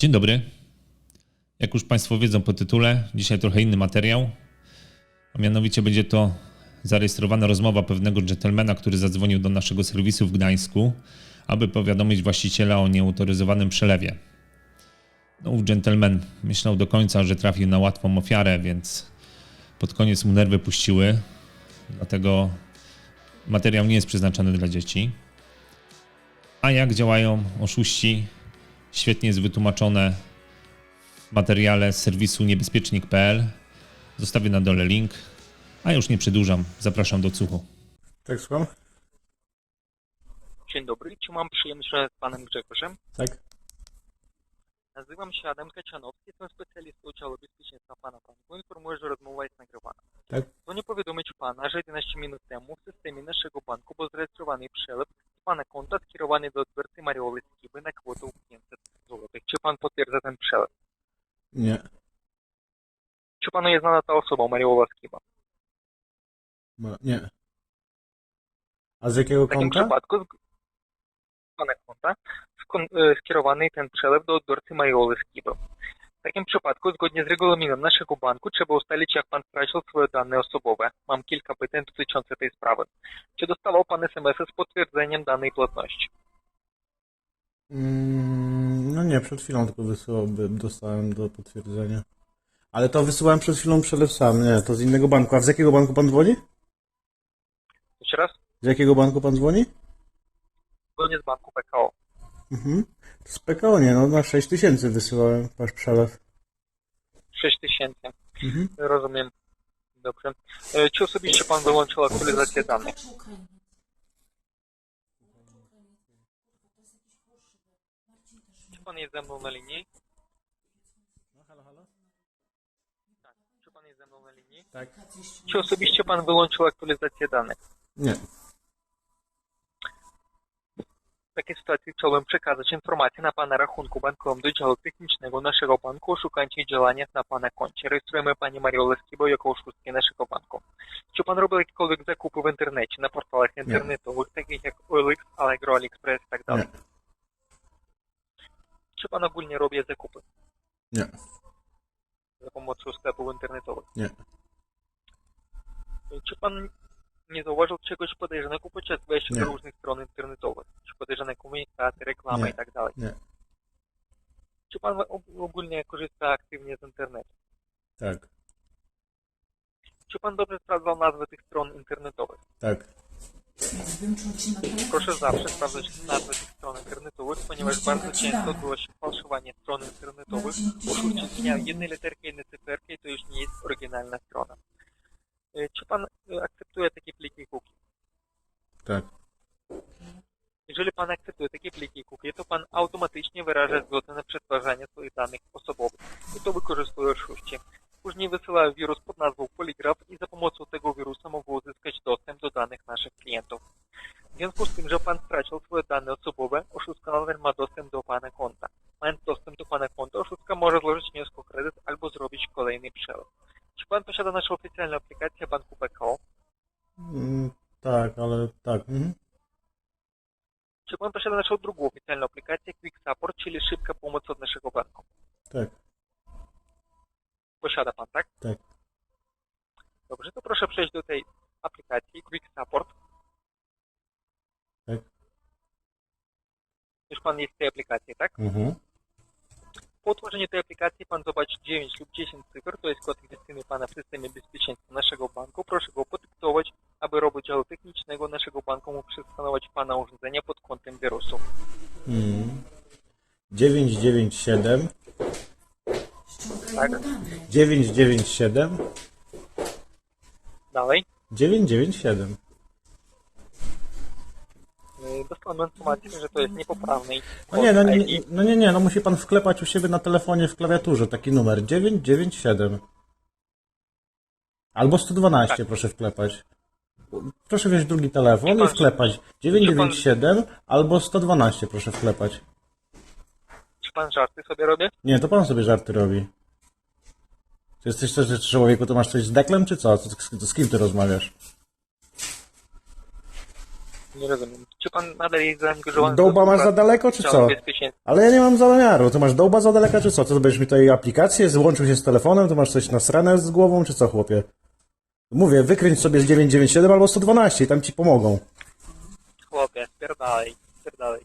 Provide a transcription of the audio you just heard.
Dzień dobry. Jak już Państwo wiedzą po tytule, dzisiaj trochę inny materiał. A mianowicie będzie to zarejestrowana rozmowa pewnego dżentelmena, który zadzwonił do naszego serwisu w Gdańsku, aby powiadomić właściciela o nieautoryzowanym przelewie. No, dżentelmen myślał do końca, że trafił na łatwą ofiarę, więc pod koniec mu nerwy puściły. Dlatego materiał nie jest przeznaczony dla dzieci. A jak działają oszuści, świetnie jest wytłumaczone w materiale z serwisu niebezpiecznik.pl. Zostawię na dole link. A już nie przedłużam, zapraszam do cuchu. Tak, słucham? Dzień dobry, czy mam przyjemność z panem Grzegorzem? Tak? Nazywam się Adam Kacianowski, jestem specjalistą działu bezpieczeństwa pana banku. Informuję, że rozmowa jest nagrywana. Tak? Dzwonię powiadomić pana, że 11 minut temu w systemie naszego banku był zarejestrowany przelew z pana konta skierowany do odbiorcy Marioły Skiby na kwotę 500 zł. Czy pan przelew? Nie. Czy panu jest znana ta osoba, Mariowa Skiba? Ma, nie. A z jakiego W takim konta? przypadku z pana konta skon- e, skierowany ten przelew do odbiorcy Marioły Skiby. W takim przypadku, zgodnie z regulaminem naszego banku, trzeba ustalić, jak pan stracił swoje dane osobowe. Mam kilka pytań dotyczących tej sprawy. Czy dostawał pan SMS-y z potwierdzeniem danej płatności? Mm, no nie, przed chwilą tylko wysyłałem, dostałem do potwierdzenia. Ale to wysyłałem przed chwilą przelew sam, nie, to z innego banku. A z jakiego banku pan dzwoni? Jeszcze raz? Z jakiego banku pan dzwoni? Zgodnie z banku PKO. Mhm. To z PKO nie, no na 6 tysięcy wysyłałem wasz przelew. 6 tysięcy. Mhm. Rozumiem. Dobrze. E, Czy osobiście pan wyłączył aktualizację danych? Pan jest ze mną na linii? Tak. Czy pan jest ze mną na linii? Tak. Czy osobiście pan wyłączył aktualizację danych? Nie. W takiej sytuacji chciałbym przekazać informację na pana rachunku bankowym do działu technicznego naszego banku o szukaniu działania na pana koncie. Rejestrujemy pani Mariolę Skibo jako oszustkę naszego banku. Czy pan robił jakiekolwiek zakupy w internecie, na portalach internetowych, takich jak OLX, Allegro, AliExpress i tak dalej? Nie. Czy pan ogólnie robi zakupy Nie. za pomocą sklepów internetowych? Nie. Czy pan nie zauważył czegoś podejrzanego podczas wejścia do różnych stron internetowych? Czy podejrzane komunikaty, reklamy Nie. i tak dalej? Nie. Czy pan og- ogólnie korzysta aktywnie z internetu? Tak. Czy pan dobrze sprawdzał nazwy tych stron internetowych? Tak. Proszę zawsze sprawdzać tych stron internetowych, ponieważ bardzo często się fałszowanie stron internetowych. Oszuści zmieniają jednej literki, jednej cyferki i to już nie jest oryginalna strona. E, Czy pan e, akceptuje takie pliki cookie? Tak. Jeżeli pan akceptuje takie pliki cookie, to pan automatycznie wyraża zgodę na przetwarzanie swoich danych osobowych i to wykorzystuje oszuści. Później wysyłają wirus pod nazwą Poligraf i za pomocą tego wirusa mogą uzyskać dostęp do danych naszych klientów. W związku z tym, że pan stracił swoje dane osobowe, oszustka nadal ma dostęp do pana konta. Mając dostęp do pana konta, oszustka może złożyć wniosek o kredyt albo zrobić kolejny przelew. Czy pan posiada naszą oficjalną aplikację banku PKO? Mm, tak, ale tak. Mhm. Czy pan posiada naszą drugą oficjalną aplikację Quick Support, czyli szybka pomoc od naszego banku? Tak. Posiada pan, tak? Tak. Dobrze, to proszę przejść do tej aplikacji Quick Support. Tak. Już pan jest w tej aplikacji, tak? Mhm. Po utworzeniu tej aplikacji pan zobaczy 9 lub 10 cyfr, to jest kod gwiazdny pana w systemie bezpieczeństwa naszego banku. Proszę go podyktować, aby robot działu technicznego naszego banku mógł przeskanować pana urządzenia pod kątem wirusu. Mhm. 997 Tak? 997 Dalej. 997 Yy, Dostałem informację, że to jest niepoprawny No nie, no nie, no nie, nie, no musi pan wklepać u siebie na telefonie w klawiaturze taki numer 997. Albo 112 Tak. proszę wklepać. Proszę wziąć drugi telefon Wie i pan, wklepać 997 albo 112 proszę wklepać. Czy pan żarty sobie robi? Nie, to pan sobie żarty robi. Czy jesteś też człowieku, to masz coś z deklem czy co? Co- Z, z kim ty rozmawiasz? Nie rozumiem. Czy pan nadal jest zaangażowany Dołba masz za daleko, czy co? Ale ja nie mam zamiaru. To masz dołba za daleka, czy co? To będziesz mi tutaj aplikację, złączył się z telefonem, to masz coś na stronę z głową, czy co, chłopie? Mówię, wykręć sobie z 997 albo 112 i tam ci pomogą. Chłopie, spierdalaj, spierdalaj.